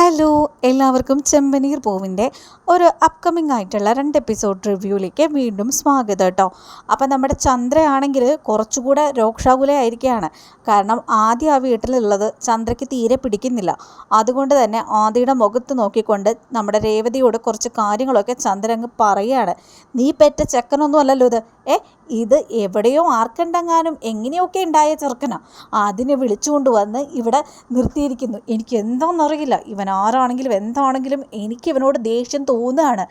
Hello എല്ലാവർക്കും ചെമ്പനീർ പൂവിന്റെ ഒരു അപ്കമിങ് ആയിട്ടുള്ള രണ്ട് എപ്പിസോഡ് റിവ്യൂയിലേക്ക് വീണ്ടും സ്വാഗതം കേട്ടോ. അപ്പം നമ്മുടെ ചന്ദ്രയാണെങ്കിൽ കുറച്ചുകൂടെ രോക്ഷാകുലയായിരിക്കുകയാണ് കാരണം ആദ്യം ആ വീട്ടിലുള്ളത് ചന്ദ്രയ്ക്ക് തീരെ പിടിക്കുന്നില്ല. അതുകൊണ്ട് തന്നെ ആദിയുടെ മുഖത്ത് നോക്കിക്കൊണ്ട് നമ്മുടെ രേവതിയോട് കുറച്ച് കാര്യങ്ങളൊക്കെ ചന്ദ്രങ്ങ് പറയുകയാണ് നീ പെറ്റ ചെക്കനൊന്നും അല്ലല്ലോ ഇത്. ഏ ഇത് എവിടെയോ ആർക്കണ്ടെങ്ങാനും എങ്ങനെയൊക്കെ ഉണ്ടായ ചെറുക്കനാ. അതിനെ വിളിച്ചുകൊണ്ട് വന്ന് ഇവിടെ നിർത്തിയിരിക്കുന്നു. എനിക്ക് എന്താണെന്നറിയില്ല ഇവൻ ആരാണെങ്കിലും എന്താണെങ്കിലും എനിക്ക് ഇവനോട് ദേഷ്യം തോന്നുകയാണ്.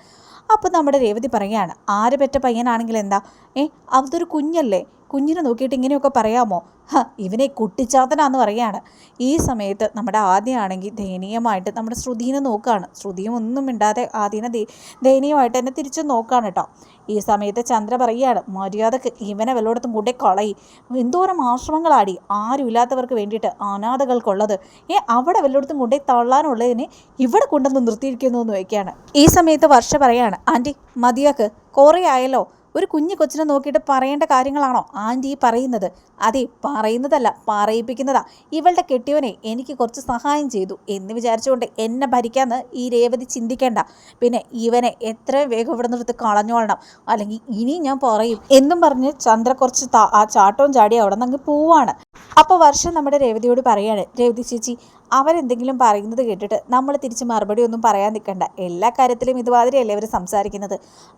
അപ്പോൾ നമ്മുടെ രേവതി പറയുകയാണ് ആര് പെറ്റ പയ്യനാണെങ്കിൽ എന്താ? ഏ അതൊരു കുഞ്ഞല്ലേ? കുഞ്ഞിനെ നോക്കിയിട്ട് ഇങ്ങനെയൊക്കെ പറയാമോ? ഇവനെ കുട്ടിച്ചാത്തനാന്ന് പറയാണ് ഈ സമയത്ത് നമ്മുടെ ആദ്യമാണെങ്കിൽ ദയനീയമായിട്ട് നമ്മുടെ ശ്രുതിനെ നോക്കുകയാണ്. ശ്രുതിയും ഒന്നും മിണ്ടാതെ ആദ്യനെ ദയനീയമായിട്ട് എന്നെ തിരിച്ചു നോക്കുകയാണ് കേട്ടോ. ഈ സമയത്ത് ചന്ദ്ര പറയുകയാണ് മര്യാദയ്ക്ക് ഇവനെ വല്ലയിടത്തും മുടി കളയി. എന്തോരം ആശ്രമങ്ങളാടി. ആരും ഇല്ലാത്തവർക്ക് വേണ്ടിയിട്ട് അനാഥകൾക്കുള്ളത്. ഏ അവിടെ വല്ലയിടത്തും കൊണ്ടേ തള്ളാനുള്ളതിനെ ഇവിടെ കൊണ്ടുവന്ന് നിർത്തിയിരിക്കുന്നു എന്ന് വയ്ക്കുകയാണ്. ഈ സമയത്ത് വർഷ പറയാണ് ആന്റി മതിയാക്ക്. കുറേ ആയല്ലോ. ഒരു കുഞ്ഞു കൊച്ചിനെ നോക്കിയിട്ട് പറയേണ്ട കാര്യങ്ങളാണോ ആന്റി പറയുന്നത്? അതെ പറയുന്നതല്ല പറയിപ്പിക്കുന്നതാ. ഇവളുടെ കെട്ടിയവനെ എനിക്ക് കുറച്ച് സഹായം ചെയ്തു എന്ന് വിചാരിച്ചുകൊണ്ട് എന്നെ ഭരിക്കാന്ന് ഈ രേവതി ചിന്തിക്കേണ്ട. പിന്നെ ഇവനെ എത്രയും വേഗം ഇവിടെ നിർത്തി കളഞ്ഞോളണം അല്ലെങ്കിൽ ഇനി ഞാൻ പറയും. എന്നും പറഞ്ഞ് ചന്ദ്ര കുറച്ച് ആ ചാട്ടവും ചാടി അവിടെ നിന്ന് അങ്ങ് പോവാണ്. അപ്പോൾ വർഷം നമ്മുടെ രേവതിയോട് പറയാണ് രേവതി ചേച്ചി അവരെന്തെങ്കിലും പറയുന്നത് കേട്ടിട്ട് നമ്മൾ തിരിച്ച് മറുപടി ഒന്നും പറയാൻ നിൽക്കണ്ട. എല്ലാ കാര്യത്തിലും ഇതുമാതിരിയല്ലേ അവർ സംസാരിക്കുന്നത്.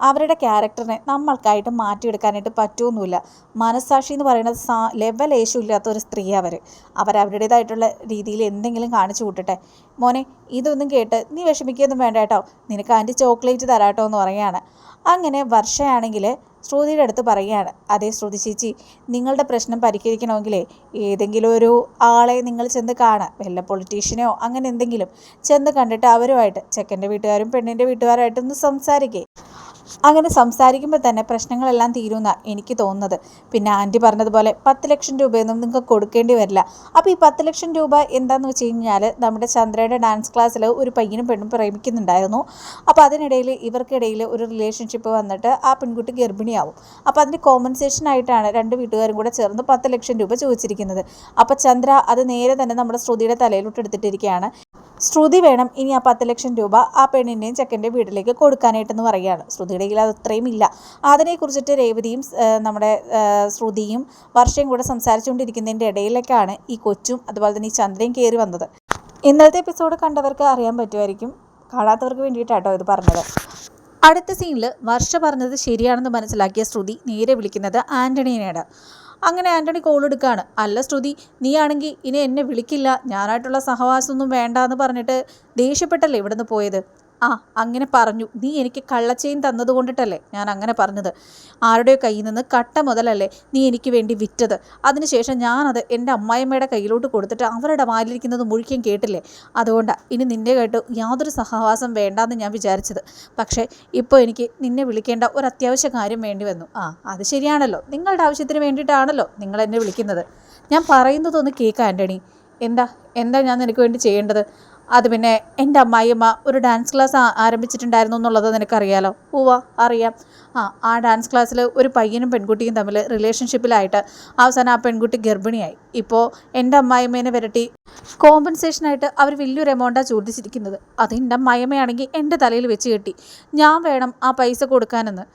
അവരുടെ ക്യാരക്ടറിനെ നമ്മൾക്കായിട്ട് മാറ്റിയെടുക്കാനായിട്ട് പറ്റുമൊന്നുമില്ല മനസ്സാക്ഷി എന്ന് പറയുന്നത് സാ ലെവൽ ഏഷ്യൂ ഇല്ലാത്ത ഒരു സ്ത്രീ അവർ അവരവരുടേതായിട്ടുള്ള രീതിയിൽ എന്തെങ്കിലും കാണിച്ചു കൂട്ടട്ടെ. മോനെ ഇതൊന്നും കേട്ട് നീ വിഷമിക്കുകയൊന്നും വേണ്ട കേട്ടോ. നിനക്ക് ആന്റി ചോക്ലേറ്റ് തരാട്ടോ എന്ന് പറയുകയാണ്. അങ്ങനെ വർഷയാണെങ്കിൽ ശ്രുതിയുടെ അടുത്ത് പറയുകയാണ്. അതേ ശ്രുതി ചേച്ചി നിങ്ങളുടെ പ്രശ്നം പരിഹരിക്കണമെങ്കിലേ ഏതെങ്കിലും ഒരു ആളെ നിങ്ങൾ ചെന്ന് കാണാം. വല്ല പൊളിറ്റീഷ്യനോ അങ്ങനെ എന്തെങ്കിലും ചെന്ന് കണ്ടിട്ട് അവരുമായിട്ട് ചെക്കന്റെ വീട്ടുകാരും പെണ്ണിന്റെ വീട്ടുകാരുമായിട്ടൊന്ന് സംസാരിക്കേ. അങ്ങനെ സംസാരിക്കുമ്പോൾ തന്നെ പ്രശ്നങ്ങളെല്ലാം തീരുന്ന എനിക്ക് തോന്നുന്നത്. പിന്നെ ആന്റി പറഞ്ഞതുപോലെ പത്ത് ലക്ഷം രൂപയൊന്നും നിങ്ങൾക്ക് കൊടുക്കേണ്ടി വരില്ല. അപ്പോൾ ഈ പത്ത് ലക്ഷം രൂപ എന്താണെന്ന് വെച്ച് കഴിഞ്ഞാൽ നമ്മുടെ ചന്ദ്രയുടെ ഡാൻസ് ക്ലാസ്സിൽ ഒരു പയ്യനും പെണ്ണും പ്രേമിക്കുന്നുണ്ടായിരുന്നു. അപ്പോൾ അതിനിടയിൽ ഇവർക്കിടയിൽ ഒരു റിലേഷൻഷിപ്പ് വന്നിട്ട് ആ പെൺകുട്ടി ഗർഭിണിയാവും. അപ്പോൾ അതിന്റെ കോമ്പൻസേഷൻ ആയിട്ടാണ് രണ്ട് വീട്ടുകാരും കൂടെ ചേർന്ന് പത്ത് ലക്ഷം രൂപ ചോദിച്ചിരിക്കുന്നത്. അപ്പോൾ ചന്ദ്ര അത് നേരെ തന്നെ നമ്മുടെ ശ്രുതിയുടെ തലയിലോട്ട് എടുത്തിട്ടിരിക്കുകയാണ്. ശ്രുതി വേണം ഇനി ആ പത്ത് ലക്ഷം രൂപ ആ പെണ്ണിന്റെയും ചെക്കന്റെ വീട്ടിലേക്ക് കൊടുക്കാനായിട്ടെന്ന് പറയുകയാണ്. ശ്രുതിയുടെ കയ്യിൽ അത് അത്രയും ഇല്ല. അതിനെക്കുറിച്ചിട്ട് രേവതിയും നമ്മുടെ ശ്രുതിയും വർഷയും കൂടെ സംസാരിച്ചുകൊണ്ടിരിക്കുന്നതിന്റെ ഇടയിലേക്കാണ് ഈ കൊച്ചും അതുപോലെ തന്നെ ഈ ചന്ദ്രയും കയറി വന്നത്. ഇന്നലത്തെ എപ്പിസോഡ് കണ്ടവർക്ക് അറിയാൻ പറ്റുമായിരിക്കും. കാണാത്തവർക്ക് വേണ്ടിയിട്ടാട്ടോ ഇത് പറഞ്ഞത്. അടുത്ത സീനിൽ വർഷ പറഞ്ഞത് ശരിയാണെന്ന് മനസ്സിലാക്കിയ ശ്രുതി നേരെ വിളിക്കുന്നത് ആന്റണീനെയാണ് അങ്ങനെ ആന്റണി കോൾ എടുക്കുകയാണ് അല്ല ശ്രുതി നീ ആണെങ്കിൽ ഇനി എന്നെ വിളിക്കില്ല. ഞാനായിട്ടുള്ള സഹവാസമൊന്നും വേണ്ട എന്ന് പറഞ്ഞിട്ട് ദേഷ്യപ്പെട്ടല്ലേ ഇവിടുന്ന് പോയത്? ആ അങ്ങനെ പറഞ്ഞു. നീ എനിക്ക് കള്ളച്ചെയിൻ തന്നത് കൊണ്ടിട്ടല്ലേ? ഞാൻ അങ്ങനെ പറഞ്ഞത്. ആരുടെ കയ്യിൽ നിന്ന് കട്ട മുതലല്ലേ നീ എനിക്ക് വേണ്ടി വിറ്റത്? അതിനുശേഷം ഞാനത് എന്റെ അമ്മായിമ്മയുടെ കയ്യിലോട്ട് കൊടുത്തിട്ട് അവരുടെ വാലിരിക്കുന്നത് മുഴുക്കൻ കേട്ടില്ലേ? അതുകൊണ്ടാണ് ഇനി നിന്നെ കേട്ട് യാതൊരു സഹവാസം വേണ്ടാന്ന് ഞാൻ വിചാരിച്ചത്. പക്ഷേ ഇപ്പോൾ എനിക്ക് നിന്നെ വിളിക്കേണ്ട ഒരു അത്യാവശ്യ കാര്യം വേണ്ടി വന്നു. ആ അത് ശരിയാണല്ലോ. നിങ്ങളുടെ ആവശ്യത്തിന് വേണ്ടിയിട്ടാണല്ലോ നിങ്ങൾ എന്നെ വിളിക്കുന്നത്. ഞാൻ പറയുന്നതൊന്ന് കേൾക്കാം ആന്റണി എന്താ? എന്താ ഞാൻ നിനക്ക് വേണ്ടി ചെയ്യേണ്ടത്? അത് പിന്നെ എന്റെ അമ്മായിയമ്മ ഒരു ഡാൻസ് ക്ലാസ് ആരംഭിച്ചിട്ടുണ്ടായിരുന്നു എന്നുള്ളത് നിനക്കറിയാലോ? ഉവ്വ അറിയാം. ആ ആ ഡാൻസ് ക്ലാസ്സിൽ ഒരു പയ്യനും പെൺകുട്ടിയും തമ്മിൽ റിലേഷൻഷിപ്പിലായിട്ട് അവസാനം ആ പെൺകുട്ടി ഗർഭിണിയായി. ഇപ്പോൾ എന്റെ അമ്മായിമ്മേനെ വരട്ടി കോമ്പൻസേഷനായിട്ട് അവർ വലിയൊരു എമൗണ്ടാണ് ചോദിച്ചിരിക്കുന്നത്. അത് എന്റെ അമ്മായിമ്മയാണെങ്കിൽ എന്റെ തലയിൽ വെച്ച് കെട്ടി. ഞാൻ വേണം ആ പൈസ കൊടുക്കാനെന്ന്.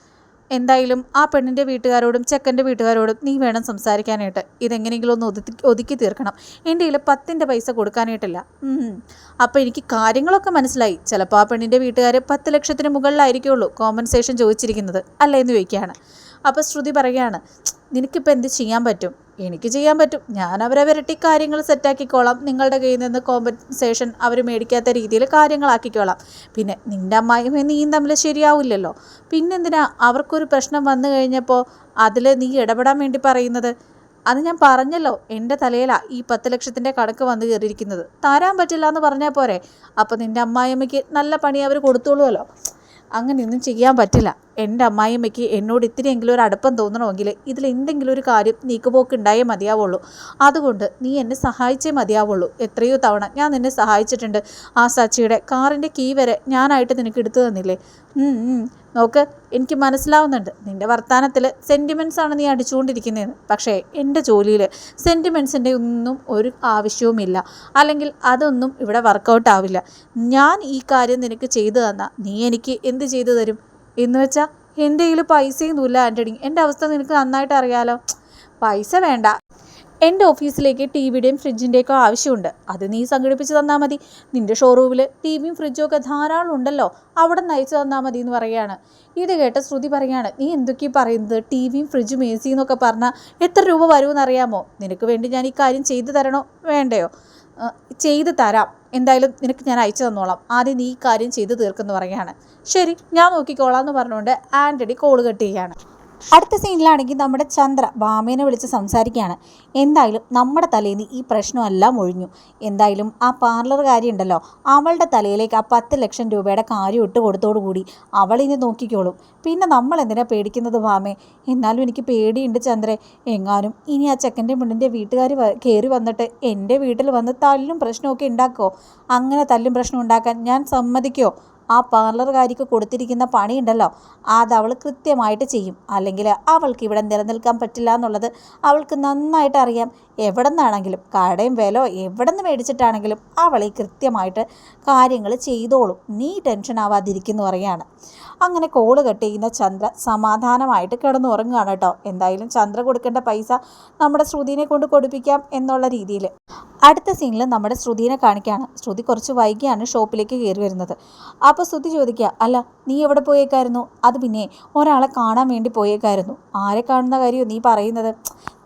എന്തായാലും ആ പെണ്ണിന്റെ വീട്ടുകാരോടും ചെക്കന്റെ വീട്ടുകാരോടും നീ വേണം സംസാരിക്കാനായിട്ട്. ഇതെങ്ങനെയെങ്കിലും ഒന്ന് ഒതുക്കി ഒതുക്കി തീർക്കണം. എന്റെ കയ്യിൽ പത്തിന്റെ പൈസ കൊടുക്കാനായിട്ടില്ല. അപ്പോൾ എനിക്ക് കാര്യങ്ങളൊക്കെ മനസ്സിലായി. ചിലപ്പോൾ ആ പെണ്ണിന്റെ വീട്ടുകാർ പത്ത് ലക്ഷത്തിന് മുകളിലായിരിക്കുള്ളൂ കോമ്പൻസേഷൻ ചോദിച്ചിരിക്കുന്നത്. അല്ലേ എന്ന് ചോദിക്കുകയാണ്. അപ്പോൾ ശ്രുതി പറയുകയാണ് നിനക്കിപ്പോൾ എന്ത് ചെയ്യാൻ പറ്റും? എനിക്ക് ചെയ്യാൻ പറ്റും. ഞാൻ അവരെ വരട്ടി കാര്യങ്ങൾ സെറ്റാക്കിക്കോളാം നിങ്ങളുടെ കയ്യിൽ നിന്ന് കോമ്പൻസേഷൻ അവർ മേടിക്കാത്ത രീതിയിൽ കാര്യങ്ങളാക്കിക്കോളാം. പിന്നെ നിന്റെ അമ്മായിയും നീയും തമ്മിൽ ശരിയാവില്ലല്ലോ. പിന്നെന്തിനാ അവർക്കൊരു പ്രശ്നം വന്നു കഴിഞ്ഞപ്പോൾ അതിൽ നീ ഇടപെടാൻ വേണ്ടി പറയുന്നത്? അത് ഞാൻ പറഞ്ഞല്ലോ. എന്റെ തലയിലാണ് ഈ പത്ത് ലക്ഷത്തിന്റെ കണക്ക് വന്ന് കയറിയിരിക്കുന്നത്. തരാൻ പറ്റില്ല എന്ന് പറഞ്ഞാൽ പോരെ. അപ്പോൾ നിന്റെ അമ്മായിയമ്മയ്ക്ക് നല്ല പണി അവർ കൊടുത്തോളുമല്ലോ അങ്ങനെയൊന്നും ചെയ്യാൻ പറ്റില്ല. എന്റെ അമ്മായിയമ്മയ്ക്ക് എന്നോട് ഇത്തിരിയെങ്കിലും ഒരു അടുപ്പം തോന്നണമെങ്കിൽ ഇതിൽ എന്തെങ്കിലും ഒരു കാര്യം നീക്കുപോക്ക് ഉണ്ടായേ മതിയാവുള്ളൂ. അതുകൊണ്ട് നീ എന്നെ സഹായിച്ചേ മതിയാവുള്ളൂ. എത്രയോ തവണ ഞാൻ നിന്നെ സഹായിച്ചിട്ടുണ്ട്. ആ സച്ചിയുടെ കാറിന്റെ കീ വരെ ഞാനായിട്ട് നിനക്ക് എടുത്തു തന്നില്ലേ? നോക്ക് എനിക്ക് മനസ്സിലാവുന്നുണ്ട്. നിന്റെ വർത്തമാനത്തിൽ സെന്റിമെൻസാണ് നീ അടിച്ചുകൊണ്ടിരിക്കുന്നതെന്ന്. പക്ഷേ എന്റെ ജോലിയിൽ സെന്റിമെൻസിന്റെ ഒന്നും ഒരു ആവശ്യവുമില്ല. അല്ലെങ്കിൽ അതൊന്നും ഇവിടെ വർക്കൗട്ട് ആവില്ല. ഞാൻ ഈ കാര്യം നിനക്ക് ചെയ്തു തന്നാൽ നീ എനിക്ക് എന്ത് ചെയ്തു തരും? എന്ന് വെച്ചാൽ എന്റെ കയ്യിൽ പൈസയൊന്നുമില്ല ആന്റണി എന്റെ അവസ്ഥ നിനക്ക് നന്നായിട്ട് അറിയാലോ. പൈസ വേണ്ട. എന്റെ ഓഫീസിലേക്ക് ടി വിയുടെയും ഫ്രിഡ്ജിന്റെയൊക്കെ ആവശ്യമുണ്ട്. അത് നീ സംഘടിപ്പിച്ച് തന്നാൽ മതി. നിന്റെ ഷോറൂമിൽ ടി വിയും ഫ്രിഡ്ജും ഒക്കെ ധാരാളം ഉണ്ടല്ലോ. അവിടെ നയിച്ചു തന്നാൽ മതി എന്ന് പറയുകയാണ്. ഇത് കേട്ട ശ്രുതി പറയുകയാണ് നീ എന്തൊക്കെയാണ് പറയുന്നത്? ടി വിയും ഫ്രിഡ്ജും എ സി എന്നൊക്കെ പറഞ്ഞാൽ എത്ര രൂപ വരുമെന്ന് അറിയാമോ നിനക്ക് വേണ്ടി ഞാൻ ഈ കാര്യം ചെയ്തു തരണോ? വേണ്ടയോ? ചെയ്തു തരാം. എന്തായാലും നിനക്ക് ഞാൻ അയച്ചു തന്നോളാം. ആദ്യം നീ കാര്യം ചെയ്തു തീർക്കുന്നു പറയുകയാണ്. ശരി ഞാൻ നോക്കിക്കോളാം എന്ന് പറഞ്ഞുകൊണ്ട് ആന്റണി കോൾ കട്ട് ചെയ്യുകയാണ്. അടുത്ത സീനിലാണെങ്കിൽ നമ്മുടെ ചന്ദ്ര ഭാമേനെ വിളിച്ച് സംസാരിക്കുകയാണ്. എന്തായാലും നമ്മുടെ തലേന്ന് ഈ പ്രശ്നമെല്ലാം ഒഴിഞ്ഞു. എന്തായാലും ആ പാർലർ കാര്യം ഉണ്ടല്ലോ അവളുടെ തലയിലേക്ക് ആ പത്ത് ലക്ഷം രൂപയുടെ കാര്യം ഇട്ട് കൊടുത്തോടുകൂടി അവളിനി നോക്കിക്കോളും. പിന്നെ നമ്മൾ എന്തിനാ പേടിക്കുന്നത് വാമേ? എന്നാലും എനിക്ക് പേടിയുണ്ട് ചന്ദ്രെ. എങ്ങാനും ഇനി ആ ചെക്കന്റെ പെണ്ണിന്റെ വീട്ടുകാർ കയറി വന്നിട്ട് എന്റെ വീട്ടിൽ വന്ന് തല്ലും പ്രശ്നമൊക്കെ ഉണ്ടാക്കുമോ അങ്ങനെ തല്ലും പ്രശ്നം ഉണ്ടാക്കാൻ ഞാൻ സമ്മതിക്കുമോ ആ പാർലറുകാരിക്ക് കൊടുത്തിരിക്കുന്ന പണിയുണ്ടല്ലോ. അവൾ കൃത്യമായിട്ട് ചെയ്യും. അല്ലെങ്കിൽ അവൾക്ക് ഇവിടെ നിലനിൽക്കാൻ പറ്റില്ല എന്നുള്ളത് അവൾക്ക് നന്നായിട്ട് അറിയാം. എവിടെ നിന്നാണെങ്കിലും കടയും വിലോ എവിടെ നിന്ന് മേടിച്ചിട്ടാണെങ്കിലും അവളെ കൃത്യമായിട്ട് കാര്യങ്ങൾ ചെയ്തോളും. നീ ടെൻഷൻ ആവാതിരിക്കുന്നു പറയാണ്. അങ്ങനെ കോൾ കട്ട് ചെയ്യുന്ന ചന്ദ്ര സമാധാനമായിട്ട് കിടന്നുറങ്ങുകയാണ് കേട്ടോ. എന്തായാലും ചന്ദ്ര കൊടുക്കേണ്ട പൈസ നമ്മുടെ ശ്രുതിനെ കൊണ്ട് കൊടുപ്പിക്കാം എന്നുള്ള രീതിയിൽ. അടുത്ത സീനിൽ നമ്മുടെ ശ്രുതിനെ കാണിക്കുകയാണ്. ശ്രുതി കുറച്ച് വൈകിയാണ് ഷോപ്പിലേക്ക് കയറി വരുന്നത്. അപ്പോൾ ശ്രുതി ചോദിക്കുക അല്ല നീ എവിടെ പോയേക്കായിരുന്നു? അത് പിന്നെ ഒരാളെ കാണാൻ വേണ്ടി പോയേക്കായിരുന്നു. ആരെ കാണുന്ന കാര്യമോ നീ പറയുന്നത്?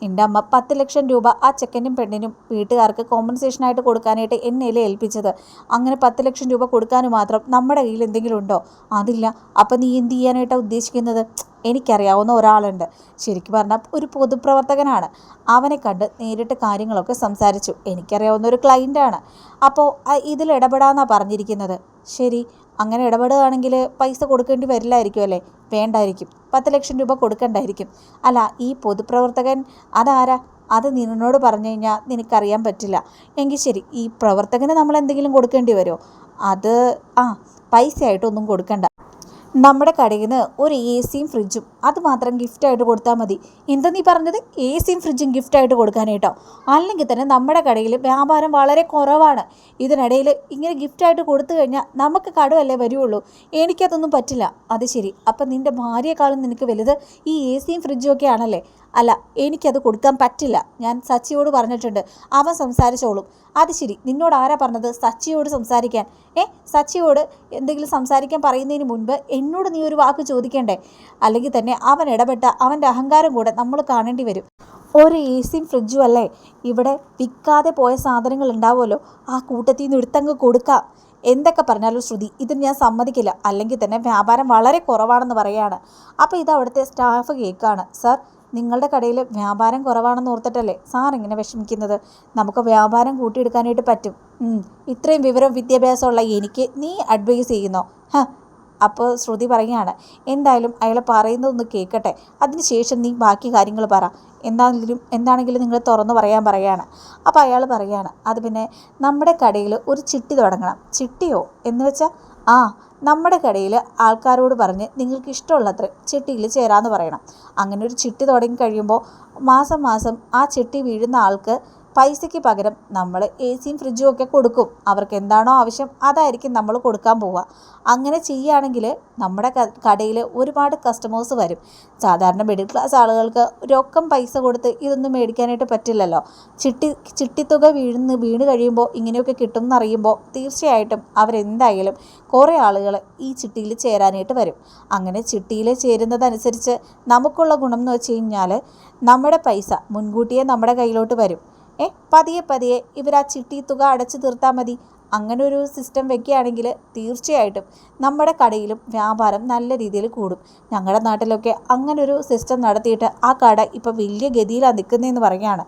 നിന്റെ അമ്മ പത്ത് ലക്ഷം രൂപ ആ ചെക്കനും പെണ്ണിനും വീട്ടുകാർക്ക് കോമ്പൻസേഷനായിട്ട് കൊടുക്കാനായിട്ട് എന്നെയല്ലേ ഏൽപ്പിച്ചത്? അങ്ങനെ പത്ത് ലക്ഷം രൂപ കൊടുക്കാൻ മാത്രം നമ്മുടെ കയ്യിൽ എന്തെങ്കിലും ഉണ്ടോ? അതില്ല. അപ്പം നീ എന്ത് ചെയ്യാനായിട്ടാണ് ഉദ്ദേശിക്കുന്നത്? എനിക്കറിയാവുന്ന ഒരാളുണ്ട്. ശരിക്കും പറഞ്ഞാൽ ഒരു പൊതുപ്രവർത്തകനാണ്. അവനെ കണ്ട് നേരിട്ട് കാര്യങ്ങളൊക്കെ സംസാരിച്ചു. എനിക്കറിയാവുന്ന ഒരു ക്ലയന്റാണ് അപ്പോൾ ഇതിൽ ഇടപെടാമെന്നാണ് പറഞ്ഞിരിക്കുന്നത്. ശരി. അങ്ങനെ ഇടപെടുകയാണെങ്കിൽ പൈസ കൊടുക്കേണ്ടി വരില്ലായിരിക്കും അല്ലേ? വേണ്ടായിരിക്കും. പത്ത് ലക്ഷം രൂപ കൊടുക്കണ്ടായിരിക്കും. അല്ല ഈ പൊതുപ്രവർത്തകൻ അതാരാ? അത് നിന്നോട് പറഞ്ഞു കഴിഞ്ഞാൽ നിനക്കറിയാൻ പറ്റില്ല. എങ്കിൽ ശരി ഈ പ്രവർത്തകന് നമ്മൾ എന്തെങ്കിലും കൊടുക്കേണ്ടി വരുമോ? അത് ആ പൈസയായിട്ടൊന്നും കൊടുക്കണ്ട. നമ്മുടെ കടയിൽ നിന്ന് ഒരു എ സിയും ഫ്രിഡ്ജും അത് മാത്രം ഗിഫ്റ്റായിട്ട് കൊടുത്താൽ മതി. എന്താ നീ പറഞ്ഞത്? എ സിയും ഫ്രിഡ്ജും ഗിഫ്റ്റായിട്ട് കൊടുക്കാനായിട്ടോ? അല്ലെങ്കിൽ തന്നെ നമ്മുടെ കടയിൽ വ്യാപാരം വളരെ കുറവാണ്. ഇതിനിടയിൽ ഇങ്ങനെ ഗിഫ്റ്റായിട്ട് കൊടുത്തു കഴിഞ്ഞാൽ നമുക്ക് കടുവല്ലേ വരുള്ളൂ. എനിക്കതൊന്നും പറ്റില്ല. അത് ശരി. അപ്പം നിന്റെ ഭാര്യയെക്കാളും നിനക്ക് വലുത് ഈ എ സിയും ഫ്രിഡ്ജും ഒക്കെ ആണല്ലേ? അല്ല എനിക്കത് കൊടുക്കാൻ പറ്റില്ല. ഞാൻ സച്ചിയോട് പറഞ്ഞിട്ടുണ്ട്. അവൻ സംസാരിച്ചോളും. അത് ശരി. നിന്നോട് ആരാ പറഞ്ഞത്? സച്ചിയോട് സംസാരിക്കാൻ. ഏ സച്ചിയോട് എന്തെങ്കിലും സംസാരിക്കാൻ പറയുന്നതിന് മുൻപ് എന്നോട് നീ ഒരു വാക്ക് ചോദിക്കണ്ടേ? അല്ലെങ്കിൽ തന്നെ അവൻ ഇടപെട്ട അവന്റെ അഹങ്കാരം കൂടെ നമ്മൾ കാണേണ്ടി വരും. ഒരു എ സിയും ഫ്രിഡ്ജും അല്ലേ? ഇവിടെ വിൽക്കാതെ പോയ സാധനങ്ങൾ ഉണ്ടാവുമല്ലോ. ആ കൂട്ടത്തിൽ നിന്ന് എടുത്തങ്ങ് കൊടുക്കാം. എന്തൊക്കെ പറഞ്ഞാലും ശ്രുതി ഇതിന് ഞാൻ സമ്മതിക്കില്ല. അല്ലെങ്കിൽ തന്നെ വ്യാപാരം വളരെ കുറവാണെന്ന് പറയുകയാണ്. അപ്പോൾ ഇത് അവിടുത്തെ സ്റ്റാഫ് കേൾക്കുകയാണ് സർ നിങ്ങളുടെ കടയിൽ വ്യാപാരം കുറവാണെന്ന് ഓർത്തിട്ടല്ലേ? സാർ ഇങ്ങനെ വിഷമിക്കുന്നത്. നമുക്ക് വ്യാപാരം കൂട്ടിയെടുക്കാനായിട്ട് പറ്റും. ഇത്രയും വിവരം വിദ്യാഭ്യാസമുള്ള എനിക്ക് നീ അഡ്വൈസ് ചെയ്യുന്നോ? ഹ അപ്പോൾ ശ്രുതി പറയുകയാണ് എന്തായാലും അയാൾ പറയുന്നതൊന്ന് കേൾക്കട്ടെ. അതിനുശേഷം നീ ബാക്കി കാര്യങ്ങൾ പറ. എന്താണെങ്കിലും എന്താണെങ്കിലും നിങ്ങൾ തുറന്നു പറയാൻ പറയുകയാണ്. അപ്പോൾ അയാൾ പറയുകയാണ് അത് പിന്നെ നമ്മുടെ കടയിൽ ഒരു ചിട്ടി തുടങ്ങണം. ചിട്ടിയോ? എന്ന് വെച്ചാൽ ആ നമ്മുടെ കടയിൽ ആൾക്കാരോട് പറഞ്ഞ് നിങ്ങൾക്ക് ഇഷ്ടമുള്ളത്ര ചിട്ടിയിൽ ചേരാമെന്ന് പറയണം. അങ്ങനെ ഒരു ചിട്ടി തുടങ്ങി കഴിയുമ്പോൾ മാസം മാസം ആ ചിട്ടി വീഴുന്ന ആൾക്ക് പൈസയ്ക്ക് പകരം നമ്മൾ എ സിയും ഫ്രിഡ്ജും ഒക്കെ കൊടുക്കും. അവർക്ക് എന്താണോ ആവശ്യം അതായിരിക്കും നമ്മൾ കൊടുക്കാൻ പോവുക. അങ്ങനെ ചെയ്യുകയാണെങ്കിൽ നമ്മുടെ കടയിൽ ഒരുപാട് കസ്റ്റമേഴ്സ് വരും. സാധാരണ മിഡിൽ ക്ലാസ് ആളുകൾക്ക് രൊക്കം പൈസ കൊടുത്ത് ഇതൊന്നും മേടിക്കാനായിട്ട് പറ്റില്ലല്ലോ. ചിട്ടി ചിട്ടിത്തുക വീഴുന്ന് വീണ് കഴിയുമ്പോൾ ഇങ്ങനെയൊക്കെ കിട്ടും എന്നറിയുമ്പോൾ തീർച്ചയായിട്ടും അവരെന്തായാലും കുറേ ആളുകൾ ഈ ചിട്ടിയിൽ ചേരാനായിട്ട് വരും. അങ്ങനെ ചിട്ടിയിൽ ചേരുന്നതനുസരിച്ച് നമുക്കുള്ള ഗുണം എന്ന് വെച്ച് കഴിഞ്ഞാൽ നമ്മുടെ പൈസ മുൻകൂട്ടിയേ നമ്മുടെ കയ്യിലോട്ട് വരും. ഏ പതിയെ പതിയെ ഇവർ ആ ചിട്ടി തുക അടച്ചു തീർത്താൽ മതി. അങ്ങനെ ഒരു സിസ്റ്റം വെക്കുകയാണെങ്കിൽ തീർച്ചയായിട്ടും നമ്മുടെ കടയിലും വ്യാപാരം നല്ല രീതിയിൽ കൂടും. ഞങ്ങളുടെ നാട്ടിലൊക്കെ അങ്ങനൊരു സിസ്റ്റം നടത്തിയിട്ട് ആ കട ഇപ്പോൾ വലിയ ഗതിയിലാണ് നിൽക്കുന്നതെന്ന് പറയുകയാണ്.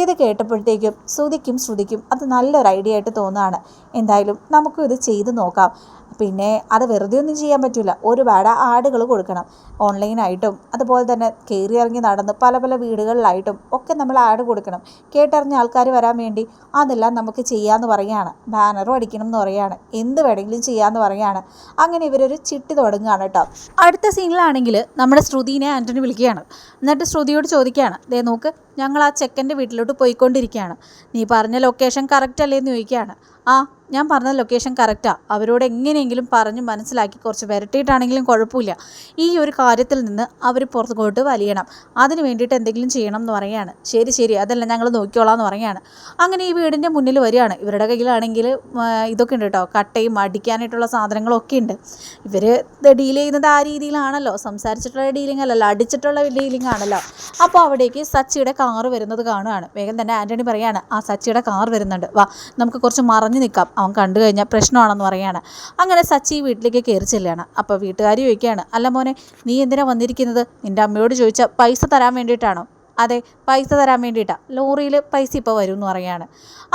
ഇത് കേട്ടപ്പോഴത്തേക്കും ശ്രുതിക്കും ശ്രുതിക്കും അത് നല്ലൊരു ഐഡിയ ആയിട്ട് തോന്നുകയാണ്. എന്തായാലും നമുക്കും ഇത് ചെയ്ത് നോക്കാം. പിന്നെ അത് വെറുതെ ഒന്നും ചെയ്യാൻ പറ്റില്ല ഒരുപാട് ആടുകൾ കൊടുക്കണം ഓൺലൈനായിട്ടും. അതുപോലെ തന്നെ കയറി ഇറങ്ങി നടന്ന് പല പല വീടുകളിലായിട്ടും ഒക്കെ നമ്മൾ ആട് കൊടുക്കണം. കേട്ടറിഞ്ഞ ആൾക്കാർ വരാൻ വേണ്ടി അതെല്ലാം നമുക്ക് ചെയ്യാമെന്ന് പറയുകയാണ് ബാനറും അടിക്കണം എന്ന് പറയുകയാണ് എന്ത് വേണമെങ്കിലും ചെയ്യാമെന്ന് പറയുകയാണ് അങ്ങനെ ഇവരൊരു ചിട്ടി തുടങ്ങുകയാണ് കേട്ടോ. അടുത്ത സീനിലാണെങ്കിൽ നമ്മുടെ ശ്രുതിനെ ആന്റണി വിളിക്കുകയാണ്. എന്നിട്ട് ശ്രുതിയോട് ചോദിക്കുകയാണ്. ദേ നോക്ക് ഞങ്ങൾ ആ ചെക്കന്റെ വീട്ടിലോട്ട് പോയിക്കൊണ്ടിരിക്കുകയാണ്. നീ പറഞ്ഞ ലൊക്കേഷൻ കറക്റ്റ് അല്ലേ എന്ന് ചോദിക്കുകയാണ്. ആ ഞാൻ പറഞ്ഞ ലൊക്കേഷൻ കറക്റ്റാണ് അവരോട് എങ്ങനെയെങ്കിലും പറഞ്ഞ് മനസ്സിലാക്കി കുറച്ച് വരട്ടിയിട്ടാണെങ്കിലും കുഴപ്പമില്ല. ഈ ഒരു കാര്യത്തിൽ നിന്ന് അവർ പുറത്തോട്ട് വലിയണം. അതിന് വേണ്ടിയിട്ട് എന്തെങ്കിലും ചെയ്യണം എന്ന് പറയുകയാണ്. ശരി ശരി. അതല്ല ഞങ്ങൾ നോക്കിക്കോളാം എന്ന് പറയുകയാണ്. അങ്ങനെ ഈ വീടിന്റെ മുന്നിൽ വരികയാണ്. ഇവരുടെ കയ്യിലാണെങ്കിൽ ഇതൊക്കെ ഉണ്ട് കേട്ടോ. കട്ടയും അടിക്കാനായിട്ടുള്ള സാധനങ്ങളൊക്കെ ഉണ്ട്. ഇവർ ഡീൽ ചെയ്യുന്നത് ആ രീതിയിലാണല്ലോ. സംസാരിച്ചിട്ടുള്ള ഡീലിംഗ് അല്ലല്ലോ. അടിച്ചിട്ടുള്ള ഡീലിംഗ് ആണല്ലോ. അപ്പോൾ അവിടേക്ക് സച്ചിയുടെ കാറ് വരുന്നത് കാണുകയാണ്. വേഗം തന്നെ ആന്റണി പറയാണ് ആ സച്ചിയുടെ കാർ വരുന്നുണ്ട്. വാ നമുക്ക് കുറച്ച് മറഞ്ഞു നിൽക്കാം. അവൻ കണ്ടു കഴിഞ്ഞാൽ പ്രശ്നമാണെന്ന് പറയാണ് അങ്ങനെ സച്ചി വീട്ടിലേക്ക് കയറി ചെല്ലുകയാണ്. അപ്പോൾ വീട്ടുകാർ ചോദിക്കുകയാണ് അല്ല മോനെ നീ എന്തിനാണ് വന്നിരിക്കുന്നത്? നിന്റെ അമ്മയോട് ചോദിച്ചാൽ പൈസ തരാൻ വേണ്ടിയിട്ടാണോ? അതെ പൈസ തരാൻ വേണ്ടിയിട്ടാണ് ലോറിയിൽ പൈസ ഇപ്പോൾ വരും എന്ന് പറയാണ്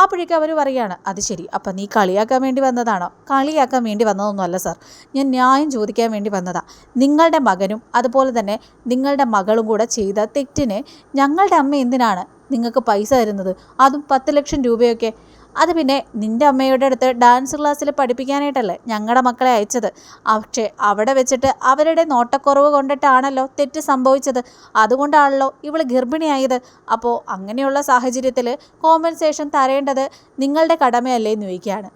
അപ്പോഴേക്കും അവർ പറയാണ് അത് ശരി. അപ്പം നീ കളിയാക്കാൻ വേണ്ടി വന്നതാണോ? കളിയാക്കാൻ വേണ്ടി വന്നതൊന്നുമല്ല സാർ. ഞാൻ ന്യായം ചോദിക്കാൻ വേണ്ടി വന്നതാണ് നിങ്ങളുടെ മകനും അതുപോലെ തന്നെ നിങ്ങളുടെ മകളും കൂടെ ചെയ്ത തെറ്റിന് ഞങ്ങളുടെ അമ്മ എന്തിനാണ് നിങ്ങൾക്ക് പൈസ തരുന്നത്? അതും പത്ത് ലക്ഷം രൂപയൊക്കെ അത് പിന്നെ നിന്റെ അമ്മയുടെ അടുത്ത് ഡാൻസ് ക്ലാസ്സിൽ പഠിപ്പിക്കാനായിട്ടല്ലേ ഞങ്ങളുടെ മക്കളെ അയച്ചത്. പക്ഷേ അവിടെ വെച്ചിട്ട് അവരുടെ നോട്ടക്കുറവ് കൊണ്ടിട്ടാണല്ലോ തെറ്റ് സംഭവിച്ചത്. അതുകൊണ്ടാണല്ലോ ഇവൾ ഗർഭിണിയായത്. അപ്പോൾ അങ്ങനെയുള്ള സാഹചര്യത്തിൽ കോമ്പൻസേഷൻ തരേണ്ടത് നിങ്ങളുടെ കടമയല്ലേ എന്ന് ചോദിക്കുകയാണ്.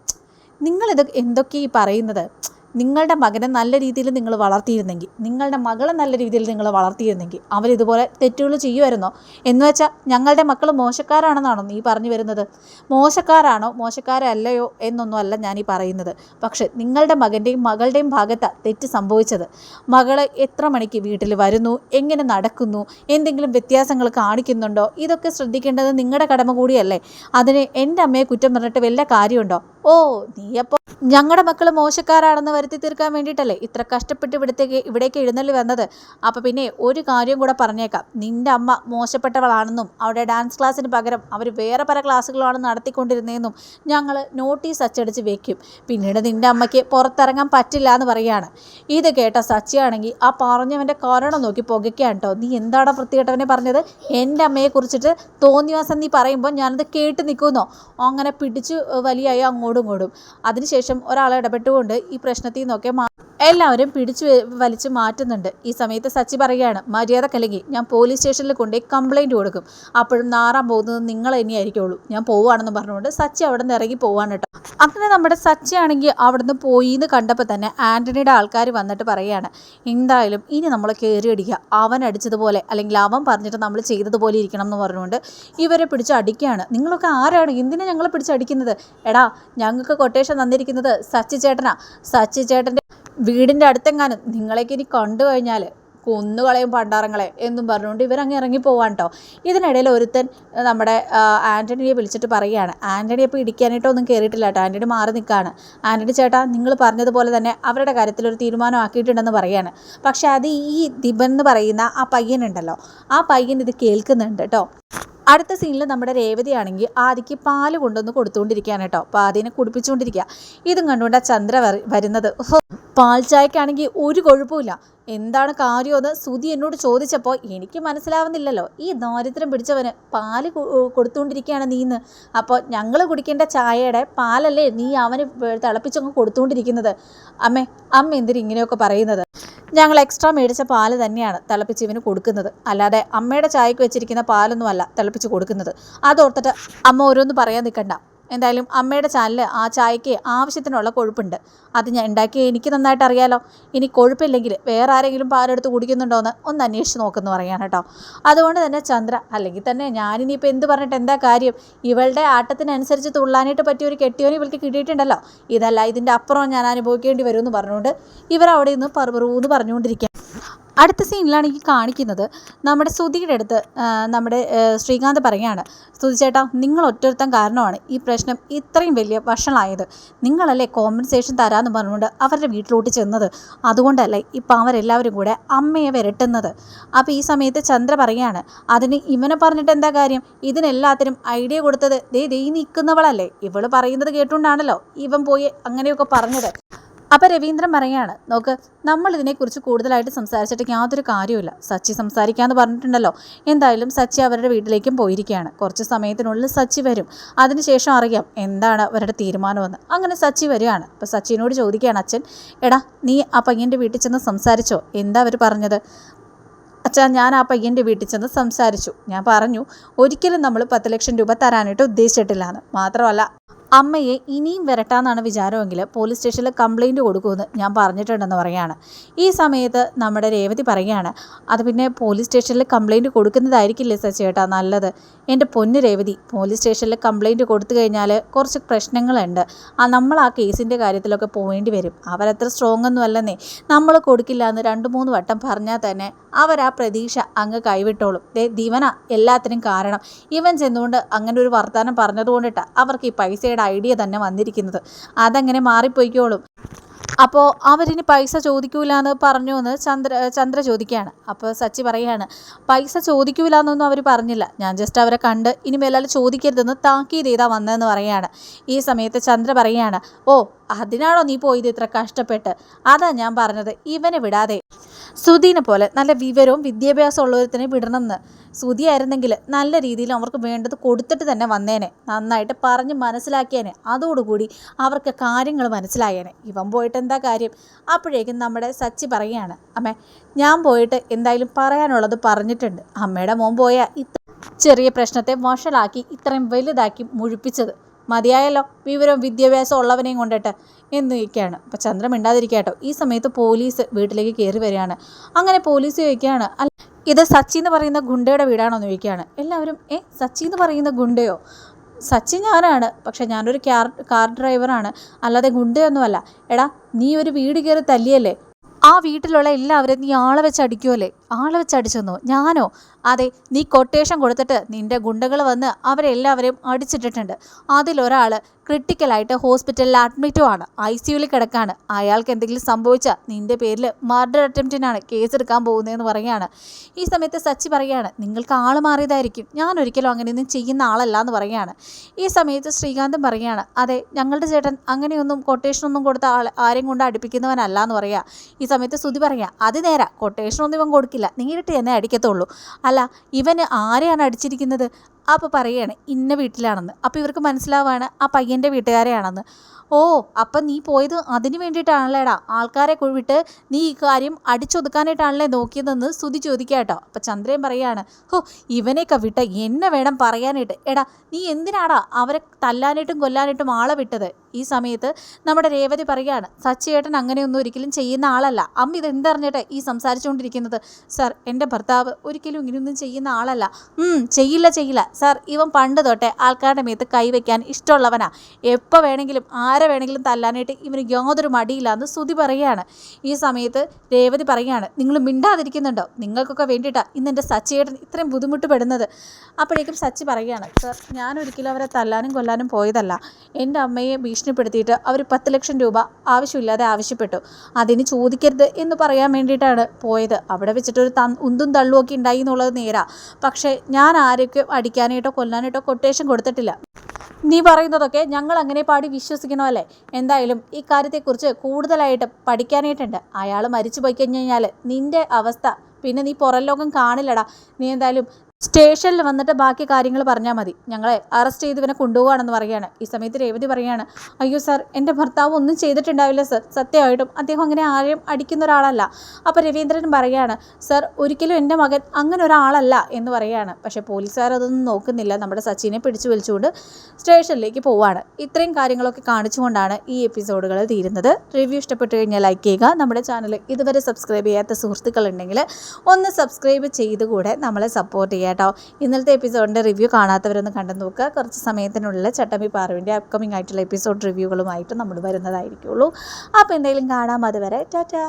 നിങ്ങളിത് എന്തൊക്കെ ഈ പറയുന്നത്? നിങ്ങളുടെ മകനെ നല്ല രീതിയിൽ നിങ്ങൾ വളർത്തിയിരുന്നെങ്കിൽ നിങ്ങളുടെ മകളെ നല്ല രീതിയിൽ നിങ്ങൾ വളർത്തിയിരുന്നെങ്കിൽ അവരിതുപോലെ തെറ്റുകൾ ചെയ്യുമായിരുന്നോ? എന്ന് വെച്ചാൽ ഞങ്ങളുടെ മക്കൾ മോശക്കാരാണെന്നാണോ നീ പറഞ്ഞു വരുന്നത്? മോശക്കാരാണോ മോശക്കാരല്ലയോ എന്നൊന്നും അല്ല ഞാൻ ഈ പറയുന്നത്. പക്ഷേ നിങ്ങളുടെ മകന്റെയും മകളുടെയും ഭാഗത്താണ് തെറ്റ് സംഭവിച്ചത്. മകൾ എത്ര മണിക്ക് വീട്ടിൽ വരുന്നു? എങ്ങനെ നടക്കുന്നു? എന്തെങ്കിലും വ്യത്യാസങ്ങൾ കാണിക്കുന്നുണ്ടോ? ഇതൊക്കെ ശ്രദ്ധിക്കേണ്ടത് നിങ്ങളുടെ കടമ കൂടിയല്ലേ? അതിന് എന്റെ അമ്മയെ കുറ്റം പറഞ്ഞിട്ട് വല്ല കാര്യമുണ്ടോ? ഓ നീയപ്പോൾ ഞങ്ങളുടെ മക്കൾ മോശക്കാരാണെന്ന് വരുത്തി തീർക്കാൻ വേണ്ടിയിട്ടല്ലേ ഇത്ര കഷ്ടപ്പെട്ട് ഇവിടത്തേക്ക് ഇവിടേക്ക് എഴുന്നള്ളി വന്നത്? അപ്പോൾ പിന്നെ ഒരു കാര്യം കൂടെ പറഞ്ഞേക്കാം. നിന്റെ അമ്മ മോശപ്പെട്ടവളാണെന്നും അവിടെ ഡാൻസ് ക്ലാസ്സിന് പകരം അവർ വേറെ പല ക്ലാസ്സുകളാണ് നടത്തിക്കൊണ്ടിരുന്നതെന്നും ഞങ്ങൾ നോട്ടീസ് അച്ചടിച്ച് വെക്കും. പിന്നീട് നിന്റെ അമ്മയ്ക്ക് പുറത്തിറങ്ങാൻ പറ്റില്ല എന്ന് പറയുകയാണ്. ഇത് കേട്ട സച്ചിയാണെങ്കിൽ ആ പറഞ്ഞവന്റെ കാരണം നോക്കി പുകയ്ക്കാൻ കേട്ടോ നീ എന്താണ് വൃത്തികെട്ടവനെ പറഞ്ഞത്? എന്റെ അമ്മയെ കുറിച്ചിട്ട് തോന്നിവാസം നീ പറയുമ്പോൾ ഞാനത് കേട്ട് നിൽക്കുന്നോ? അങ്ങനെ പിടിച്ച് വലിയായി അങ്ങോട്ടും ഇങ്ങോട്ടും അതിനുശേഷം ഒരാളെ ഇടപെട്ടുകൊണ്ട് ഈ പ്രശ്നത്തിൽ നിന്നൊക്കെ എല്ലാവരും പിടിച്ചു വലിച്ചു മാറ്റുന്നുണ്ട്. ഈ സമയത്ത് സച്ചി പറയുകയാണ് മര്യാദ കലങ്ങി ഞാൻ പോലീസ് സ്റ്റേഷനിൽ കൊണ്ടുപോയി കംപ്ലൈന്റ് കൊടുക്കും. അപ്പോഴും നാറാൻ പോകുന്നത് നിങ്ങൾ തന്നെയായിരിക്കുള്ളൂ. ഞാൻ പോവുകയാണെന്ന് പറഞ്ഞുകൊണ്ട് സച്ചി അവിടെ നിന്ന് ഇറങ്ങി പോവാണ് കേട്ടോ. അങ്ങനെ നമ്മുടെ സച്ചി ആണെങ്കിൽ നിന്ന് പോയി എന്ന് കണ്ടപ്പോൾ തന്നെ ആന്റണിയുടെ ആൾക്കാർ വന്നിട്ട് പറയുകയാണ് എന്തായാലും ഇനി നമ്മൾ കയറി അടിക്കുക. അവൻ അടിച്ചതുപോലെ അല്ലെങ്കിൽ അവൻ പറഞ്ഞിട്ട് നമ്മൾ ചെയ്തതുപോലെ ഇരിക്കണം എന്ന് പറഞ്ഞുകൊണ്ട് ഇവരെ പിടിച്ച് അടിക്കുകയാണ്. നിങ്ങളൊക്കെ ആരാണ്? എന്തിനാണ് ഞങ്ങളെ പിടിച്ച് അടിക്കുന്നത്? എടാ ഞങ്ങൾക്ക് കൊട്ടേഷൻ തന്നിരിക്കുന്നത് സച്ചി ചേട്ടനാ സച്ചി ചേട്ടന്റെ വീടിന്റെ അടുത്തെങ്ങാനും നിങ്ങളേക്ക് ഇനി കണ്ടു കഴിഞ്ഞാൽ കൊന്നുകളയും പണ്ടാറങ്ങളെ എന്നും പറഞ്ഞുകൊണ്ട് ഇവരങ്ങ് ഇറങ്ങി പോവാൻ കേട്ടോ ഇതിനിടയിൽ ഒരുത്തൻ നമ്മുടെ ആന്റണിയെ വിളിച്ചിട്ട് പറയുകയാണ്. ആന്റണി അപ്പോൾ ഇടിക്കാനായിട്ടൊന്നും കയറിയിട്ടില്ല കേട്ടോ ആന്റണി മാറി നിൽക്കുകയാണ് ആന്റണി ചേട്ടാ നിങ്ങൾ പറഞ്ഞതുപോലെ തന്നെ അവരുടെ കാര്യത്തിൽ ഒരു തീരുമാനം ആക്കിയിട്ടുണ്ടെന്ന് പറയാണ് പക്ഷേ അത് ഈ ദിബൻ എന്ന് പറയുന്ന ആ പയ്യനുണ്ടല്ലോ. ആ പയ്യൻ ഇത് കേൾക്കുന്നുണ്ട് കേട്ടോ അടുത്ത സീനിൽ നമ്മുടെ രേവതിയാണെങ്കിൽ ആദിക്ക് പാൽ കൊണ്ടുവന്ന് കൊടുത്തുകൊണ്ടിരിക്കുകയാണ് കേട്ടോ. അപ്പോൾ ആദ്യനെ കുടിപ്പിച്ചുകൊണ്ടിരിക്കുക. ഇതും കണ്ടുകൊണ്ട് ആ ചന്ദ്ര വരുന്നത്. പാൽ ചായക്കാണെങ്കിൽ ഒരു കുഴപ്പമില്ല എന്താണ് കാര്യമെന്ന് സുധി എന്നോട് ചോദിച്ചപ്പോൾ എനിക്ക് മനസ്സിലാവുന്നില്ലല്ലോ. ഈ ദാരിദ്ര്യം പിടിച്ചവന് പാൽ കൊടുത്തുകൊണ്ടിരിക്കുകയാണ് നീന്ന്. അപ്പോൾ ഞങ്ങൾ കുടിക്കേണ്ട ചായയുടെ പാലല്ലേ നീ അവന് തിളപ്പിച്ചങ്ങ് കൊടുത്തുകൊണ്ടിരിക്കുന്നത്. അമ്മേ അമ്മ എന്തിരി ഇങ്ങനെയൊക്കെ പറയുന്നത്? ഞങ്ങൾ എക്സ്ട്രാ മേടിച്ച പാൽ തന്നെയാണ് തിളപ്പിച്ച് ഇവന് കൊടുക്കുന്നത്. അല്ലാതെ അമ്മയുടെ ചായക്ക് വെച്ചിരിക്കുന്ന പാലൊന്നുമല്ല തിളപ്പിച്ച് കൊടുക്കുന്നത്. അതോർത്തിട്ട് അമ്മ ഓരോന്ന് പറയാൻ നിൽക്കണ്ട. എന്തായാലും അമ്മയുടെ ചാനലിൽ ആ ചായക്ക് ആവശ്യത്തിനുള്ള കൊഴുപ്പുണ്ട്. അത് ഞാൻ ഉണ്ടാക്കി എനിക്ക് നന്നായിട്ട് അറിയാലോ. ഇനി കൊഴുപ്പില്ലെങ്കിൽ വേറെ ആരെങ്കിലും പാലെടുത്ത് കുടിക്കുന്നുണ്ടോ എന്ന് ഒന്ന് അന്വേഷിച്ച് നോക്കുന്നു പറയാൻ കേട്ടോ. അതുകൊണ്ട് തന്നെ ചന്ദ്ര അല്ലെങ്കിൽ തന്നെ ഞാനിനിയിപ്പോൾ എന്ത് പറഞ്ഞിട്ട് എന്താ കാര്യം? ഇവളുടെ ആട്ടത്തിനനുസരിച്ച് തുള്ളാനായിട്ട് പറ്റിയ ഒരു കെട്ടിയോന് ഇവൾക്ക് കിട്ടിയിട്ടുണ്ടല്ലോ. ഇതല്ല ഇതിന്റെ അപ്പുറം ഞാൻ അനുഭവിക്കേണ്ടി വരുമെന്ന് പറഞ്ഞുകൊണ്ട് ഇവർ അവിടെ നിന്ന് പറവറൂന്ന് പറഞ്ഞുകൊണ്ടിരിക്കുക അടുത്ത സീനിലാണ് ഈ കാണിക്കുന്നത്. നമ്മുടെ ശ്രുതിയുടെ അടുത്ത് നമ്മുടെ ശ്രീകാന്ത് പറയാണ് ശ്രുതി ചേട്ടാ നിങ്ങൾ ഒറ്റൊരുത്തൻ കാരണമാണ് ഈ പ്രശ്നം ഇത്രയും വലിയ വഷളായത്. നിങ്ങളല്ലേ കോമ്പൻസേഷൻ തരാമെന്ന് പറഞ്ഞുകൊണ്ട് അവരുടെ വീട്ടിലോട്ട് ചെന്നത്. അതുകൊണ്ടല്ലേ ഇപ്പം അവരെല്ലാവരും കൂടെ അമ്മയെ വരട്ടുന്നത്. അപ്പോൾ ഈ സമയത്ത് ചന്ദ്ര പറയാണ് അതിന് ഇവനെ പറഞ്ഞിട്ട് എന്താ കാര്യം? ഇതിനെല്ലാത്തിനും ഐഡിയ കൊടുത്തത് ദേ ദേ നിൽക്കുന്നവളല്ലേ. ഇവൾ പറയുന്നത് കേട്ടുകൊണ്ടാണല്ലോ ഇവൻ പോയി അങ്ങനെയൊക്കെ പറഞ്ഞത്. അപ്പോൾ രവീന്ദ്രൻ പറയാണ് നോക്ക് നമ്മൾ ഇതിനെക്കുറിച്ച് കൂടുതലായിട്ട് സംസാരിച്ചിട്ട് യാതൊരു കാര്യമില്ല സച്ചി സംസാരിക്കാമെന്ന് പറഞ്ഞിട്ടുണ്ടല്ലോ. എന്തായാലും സച്ചി അവരുടെ വീട്ടിലേക്കും പോയിരിക്കുകയാണ്. കുറച്ച് സമയത്തിനുള്ളിൽ സച്ചി വരും. അതിനുശേഷം അറിയാം എന്താണ് അവരുടെ തീരുമാനമെന്ന്. അങ്ങനെ സച്ചി വരികയാണ്. അപ്പോൾ സച്ചിനോട് ചോദിക്കുകയാണ് അച്ഛൻ എടാ നീ ആ പയ്യന്റെ വീട്ടിൽ ചെന്ന് സംസാരിച്ചോ? എന്താ അവർ പറഞ്ഞത്? അച്ഛാ ഞാൻ ആ പയ്യന്റെ വീട്ടിൽ ചെന്ന് സംസാരിച്ചു. ഞാൻ പറഞ്ഞു ഒരിക്കലും നമ്മൾ പത്ത് ലക്ഷം രൂപ തരാനായിട്ട് ഉദ്ദേശിച്ചിട്ടില്ലാന്ന്. മാത്രമല്ല അമ്മയെ ഇനിയും വരട്ടാന്നാണ് വിചാരമെങ്കിൽ പോലീസ് സ്റ്റേഷനിൽ കംപ്ലൈന്റ് കൊടുക്കുമെന്ന് ഞാൻ പറഞ്ഞിട്ടുണ്ടെന്ന് പറയാണ് ഈ സമയത്ത് നമ്മുടെ രേവതി പറയുകയാണ് അത് പിന്നെ പോലീസ് സ്റ്റേഷനിൽ കംപ്ലൈന്റ് കൊടുക്കുന്നതായിരിക്കില്ലേ സച്ചേട്ടാ നല്ലത്. എന്റെ പൊന്ന് രേവതി പോലീസ് സ്റ്റേഷനിൽ കംപ്ലൈന്റ് കൊടുത്തു കഴിഞ്ഞാൽ കുറച്ച് പ്രശ്നങ്ങളുണ്ട്. ആ നമ്മൾ ആ കേസിന്റെ കാര്യത്തിലൊക്കെ പോകേണ്ടി വരും. അവരത്ര സ്ട്രോങ് ഒന്നും അല്ലെന്നേ. നമ്മൾ കൊടുക്കില്ല എന്ന് രണ്ട് മൂന്ന് വട്ടം പറഞ്ഞാൽ തന്നെ അവർ ആ പ്രതീക്ഷ അങ്ങ് കൈവിട്ടോളും. ദേ ദിവന എല്ലാത്തിനും കാരണം. ഇവൻ ചെന്നുകൊണ്ട് അങ്ങനെ ഒരു വർത്തമാനം പറഞ്ഞതുകൊണ്ടിട്ടാണ് അവർക്ക് ഈ പൈസയുടെ ഐഡിയ തന്നെ വന്നിരിക്കുന്നത്. അതങ്ങനെ മാറിപ്പോയിക്കോളും. അപ്പോൾ അവരിനി പൈസ ചോദിക്കൂല എന്ന് പറഞ്ഞു എന്ന് ചന്ദ്ര ചന്ദ്ര ചോദിക്കുകയാണ്. അപ്പോൾ സച്ചി പറയുകയാണ് പൈസ ചോദിക്കൂല എന്നൊന്നും അവർ പറഞ്ഞില്ല. ഞാൻ ജസ്റ്റ് അവരെ കണ്ട് ഇനി മേലാൽ ചോദിക്കരുതെന്ന് താക്കീത് ചെയ്താൽ വന്നതെന്ന് പറയുകയാണ്. ഈ സമയത്ത് ചന്ദ്ര പറയുകയാണ് ഓ അതിനാണോ നീ പോയത് ഇത്ര കഷ്ടപ്പെട്ട്? അതാ ഞാൻ പറഞ്ഞത് ഇവനെ വിടാതെ. സുധീനെ പോലെ നല്ല വിവരവും വിദ്യാഭ്യാസവും ഉള്ളവരത്തിനെ വിടണമെന്ന്. സുധിയായിരുന്നെങ്കിൽ നല്ല രീതിയിൽ അവർക്ക് വേണ്ടത് കൊടുത്തിട്ട് തന്നെ വന്നേനെ നന്നായിട്ട് പറഞ്ഞ് മനസ്സിലാക്കിയേനെ. അതോടുകൂടി അവർക്ക് കാര്യങ്ങൾ മനസ്സിലായേനെ. ഇവൻ പോയിട്ട് എന്താ കാര്യം? അപ്പോഴേക്കും നമ്മുടെ സച്ചി പറയുകയാണ് അമ്മേ ഞാൻ പോയിട്ട് എന്തായാലും പറയാനുള്ളത് പറഞ്ഞിട്ടുണ്ട്. അമ്മയുടെ മോൻ പോയ ഇത്ര ചെറിയ പ്രശ്നത്തെ വഷളാക്കി ഇത്രയും വലുതാക്കി മുഴിപ്പിച്ചത്. മതിയായല്ലോ വിവരം വിദ്യാഭ്യാസം ഉള്ളവനെയും കൊണ്ടിട്ട് എന്ന് ചോദിക്കുകയാണ്. അപ്പോൾ ചന്ദ്രൻ ഈ സമയത്ത് പോലീസ് വീട്ടിലേക്ക് കയറി വരികയാണ്. അങ്ങനെ പോലീസ് ചോദിക്കുകയാണ് അല്ല ഇത് സച്ചി എന്ന് പറയുന്ന ഗുണ്ടയുടെ വീടാണോ എന്ന് ചോദിക്കുകയാണ്. എല്ലാവരും ഏ സച്ചി എന്ന് പറയുന്ന ഗുണ്ടയോ? സച്ചി ഞാനാണ് പക്ഷെ ഞാനൊരു കാർ കാർ ഡ്രൈവറാണ്. അല്ലാതെ ഗുണ്ടയൊന്നുമല്ല. എടാ നീ ഒരു വീട് കയറി തല്ലിയല്ലേ? ആ വീട്ടിലുള്ള എല്ലാവരും നീ ആളെ വെച്ച് അടിക്കുമല്ലേ ആളെ വെച്ച് അടിച്ചെന്നോ ഞാനോ? അതെ നീ കൊട്ടേഷൻ കൊടുത്തിട്ട് നിന്റെ ഗുണ്ടകൾ വന്ന് അവരെല്ലാവരെയും അടിച്ചിട്ടിട്ടുണ്ട്. അതിലൊരാൾ ക്രിട്ടിക്കലായിട്ട് ഹോസ്പിറ്റലിൽ അഡ്മിറ്റുമാണ് ഐ സിയുവിൽ കിടക്കാണ്. അയാൾക്ക് എന്തെങ്കിലും സംഭവിച്ചാൽ നിന്റെ പേരിൽ മർഡർ അറ്റംപ്റ്റിനാണ് കേസെടുക്കാൻ പോകുന്നതെന്ന് പറയുകയാണ്. ഈ സമയത്ത് സച്ചി പറയുകയാണ് നിങ്ങൾക്ക് ആൾ മാറിയതായിരിക്കും. ഞാൻ ഒരിക്കലും അങ്ങനെയൊന്നും ചെയ്യുന്ന ആളല്ല എന്ന് പറയുകയാണ്. ഈ സമയത്ത് ശ്രീകാന്തും പറയുകയാണ് അതെ ഞങ്ങളുടെ ചേട്ടൻ അങ്ങനെയൊന്നും കൊട്ടേഷനൊന്നും കൊടുത്ത ആൾ ആരെയും കൊണ്ട് അടുപ്പിക്കുന്നവനല്ല എന്ന് പറയുക. ഈ സമയത്ത് സുതി പറയുക അത് നേരാ കൊട്ടേഷനൊന്നും ഇവൻ കൊടുക്കില്ല. നേരിട്ട് എന്നെ അടിക്കത്തുള്ളൂ. അല്ല ഇവന് ആരെയാണ് അടിച്ചിരിക്കുന്നത്? അപ്പോൾ പറയുകയാണ് ഇന്ന വീട്ടിലാണെന്ന്. അപ്പോൾ ഇവർക്ക് മനസ്സിലാവാണ് ആ പയ്യന്റെ വീട്ടുകാരെയാണെന്ന്. ഓ അപ്പം നീ പോയത് അതിന് വേണ്ടിയിട്ടാണല്ലേടാ? ആൾക്കാരെ വിട്ട് നീ ഈ കാര്യം അടിച്ചൊതുക്കാനായിട്ടാണല്ലേ നോക്കിയതെന്ന് സ്തുതി ചോദിക്കുക കേട്ടോ അപ്പം ചന്ദ്രൻ പറയാണ് ഹോ ഇവനെയൊക്കെ വിട്ട എന്നെ വേണം പറയാനായിട്ട്. എടാ നീ എന്തിനാടാ അവരെ തല്ലാനായിട്ടും കൊല്ലാനായിട്ടും ആളെ വിട്ടത്? ഈ സമയത്ത് നമ്മുടെ രേവതി പറയുകയാണ് സച്ചിയേട്ടൻ അങ്ങനെയൊന്നും ഒരിക്കലും ചെയ്യുന്ന ആളല്ല. അമ്മ ഇത് എന്തറിഞ്ഞിട്ട് ഈ സംസാരിച്ചുകൊണ്ടിരിക്കുന്നത്? സാർ എന്റെ ഭർത്താവ് ഒരിക്കലും ഇങ്ങനെയൊന്നും ചെയ്യുന്ന ആളല്ല. ചെയ്യില്ല ചെയ്യില്ല. സാർ ഇവൻ പണ്ട് തൊട്ടേ ആൾക്കാരുടെ മേത്ത് കൈവയ്ക്കാൻ ഇഷ്ടമുള്ളവനാ. എപ്പോൾ വേണമെങ്കിലും ആരെ വേണമെങ്കിലും തല്ലാനായിട്ട് ഇവന് യാതൊരു മടിയില്ല എന്ന് സ്തുതി പറയുകയാണ്. ഈ സമയത്ത് രേവതി പറയുകയാണ് നിങ്ങൾ മിണ്ടാതിരിക്കുന്നുണ്ടോ? നിങ്ങൾക്കൊക്കെ വേണ്ടിയിട്ടാണ് ഇന്ന് എന്റെ സച്ചിയേട്ടൻ ഇത്രയും ബുദ്ധിമുട്ട് പെടുന്നത് അപ്പോഴേക്കും സച്ചി പറയുകയാണ് സർ ഞാൻ ഒരിക്കലും അവരെ തല്ലാനും കൊല്ലാനും പോയതല്ല. എന്റെ അമ്മയെ ഭീഷണിപ്പെടുത്തിയിട്ട് അവർ പത്ത് ലക്ഷം രൂപ ആവശ്യമില്ലാതെ ആവശ്യപ്പെട്ടു. അതിന് ചോദിക്കരുത് എന്ന് പറയാൻ വേണ്ടിയിട്ടാണ് പോയത്. അവിടെ വെച്ചിട്ടൊരു ത ഉന്തും തള്ളുമൊക്കെ ഉണ്ടായി എന്നുള്ളത് നേരാ. പക്ഷേ ഞാൻ ആരൊക്കെ അടിക്കാനായിട്ടോ കൊല്ലാനായിട്ടോ കൊട്ടേഷൻ കൊടുത്തിട്ടില്ല. നീ പറയുന്നതൊക്കെ ഞങ്ങൾ അങ്ങനെ പാടി വിശ്വസിക്കണമല്ലേ എന്തായാലും ഈ കാര്യത്തെക്കുറിച്ച് കൂടുതലായിട്ട് പഠിക്കാനായിട്ടുണ്ട്. അയാൾ മരിച്ചു പോയി കഴിഞ്ഞ് കഴിഞ്ഞാൽ നിന്റെ അവസ്ഥ പിന്നെ നീ പുറം ലോകം കാണില്ലടാ. നീ എന്തായാലും സ്റ്റേഷനിൽ വന്നിട്ട് ബാക്കി കാര്യങ്ങൾ പറഞ്ഞാൽ മതി. ഞങ്ങളെ അറസ്റ്റ് ചെയ്ത് ഇവനെ കൊണ്ടുപോകുകയാണെന്ന് പറയുകയാണ്. ഈ സമയത്ത് രേവതി പറയുകയാണ് അയ്യോ സാർ എന്റെ ഭർത്താവ് ഒന്നും ചെയ്തിട്ടുണ്ടാവില്ല സർ സത്യമായിട്ടും അദ്ദേഹം അങ്ങനെ ആരെയും അടിക്കുന്ന ഒരാളല്ല. അപ്പോൾ രവീന്ദ്രൻ പറയുകയാണ് സർ ഒരിക്കലും എന്റെ മകൻ അങ്ങനെ ഒരാളല്ല എന്ന് പറയുകയാണ്. പക്ഷേ പോലീസുകാർ അതൊന്നും നോക്കുന്നില്ല. നമ്മുടെ സച്ചിനെ പിടിച്ചു വലിച്ചുകൊണ്ട് സ്റ്റേഷനിലേക്ക് പോവാണ്. ഇത്രയും കാര്യങ്ങളൊക്കെ കാണിച്ചുകൊണ്ടാണ് ഈ എപ്പിസോഡുകൾ തീരുന്നത്. റിവ്യൂ ഇഷ്ടപ്പെട്ടു കഴിഞ്ഞാൽ ലൈക്ക് ചെയ്യുക. നമ്മുടെ ചാനൽ ഇതുവരെ സബ്സ്ക്രൈബ് ചെയ്യാത്ത സുഹൃത്തുക്കളുണ്ടെങ്കിൽ ഒന്ന് സബ്സ്ക്രൈബ് ചെയ്തുകൂടെ. നമ്മളെ സപ്പോർട്ട് ചെയ്യുക കേട്ടോ ഇന്നലത്തെ എപ്പിസോഡിന്റെ റിവ്യൂ കാണാത്തവരൊന്ന് കണ്ടു നോക്കുക. കുറച്ച് സമയത്തിനുള്ളിൽ ചട്ടമ്പി പാറുവിന്റെ അപ്കമിങ് ആയിട്ടുള്ള എപ്പിസോഡ് റിവ്യൂകളുമായിട്ട് നമ്മൾ വരുന്നതായിരിക്കുള്ളൂ. അപ്പോൾ എന്തെങ്കിലും കാണാം. അതുവരെ ടാറ്റാ.